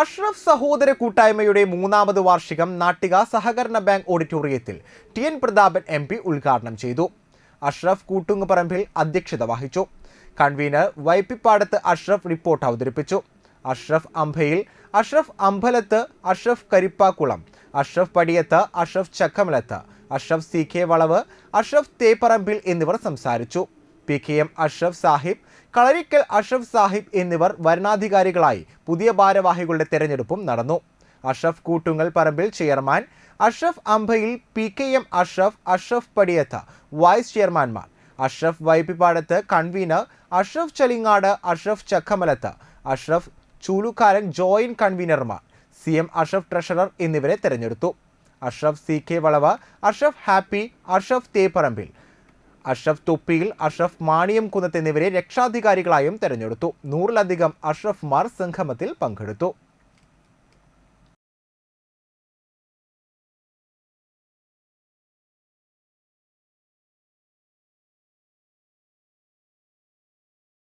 അഷ്റഫ് സഹോദര കൂട്ടായ്മയുടെ മൂന്നാമത് വാർഷികം നാട്ടിക സഹകരണ ബാങ്ക് ഓഡിറ്റോറിയത്തിൽ T N Prathapan M P ഉദ്ഘാടനം ചെയ്തു. അഷ്റഫ് കൂട്ടുങ്ങുപറമ്പിൽ അധ്യക്ഷത വഹിച്ചു. കൺവീനർ വൈപ്പിപ്പാടത്ത് അഷ്റഫ് റിപ്പോർട്ട് അവതരിപ്പിച്ചു. അഷ്റഫ് അംഭയിൽ അഷ്റഫ് അമ്പലത്ത് അഷ്റഫ് കരിപ്പാക്കുളം അഷ്റഫ് പടിയത്ത് അഷ്റഫ് ചക്കമലത്ത് അഷ്റഫ് സി കെ വളവ് അഷ്റഫ് തേപ്പറമ്പിൽ എന്നിവർ സംസാരിച്ചു. P K M Ashraf Sahib Kalarikkal Ashraf Sahib എന്നിവർ വരണാധികാരികളായി പുതിയ ഭാരവാഹികളുടെ തെരഞ്ഞെടുപ്പും നടന്നു. Ashraf Koottungal Parambil chairman Ashraf Ambayil P K M Ashraf Ashraf Padiyath vice ചെയർമാൻമാർ Ashraf വൈപ്പിപ്പാടത്ത് convener Ashraf ചലിങ്ങാട് Ashraf Chakkamalath Ashraf ചൂലുകാരൻ joint കൺവീനർമാർ സി എം അഷ്റഫ് ട്രഷറർ എന്നിവരെ തെരഞ്ഞെടുത്തു. അഷ്റഫ് സി കെ വളവ് അഷ്റഫ് ഹാപ്പി അഷ്റഫ് തേപ്പറമ്പിൽ അഷ്റഫ് തൊപ്പിയിൽ അഷ്റഫ് മാണിയം കുന്നത്ത് എന്നിവരെ രക്ഷാധികാരികളായും തെരഞ്ഞെടുത്തു. നൂറിലധികം അഷ്റഫ്മാർ സംഗമത്തിൽ പങ്കെടുത്തു.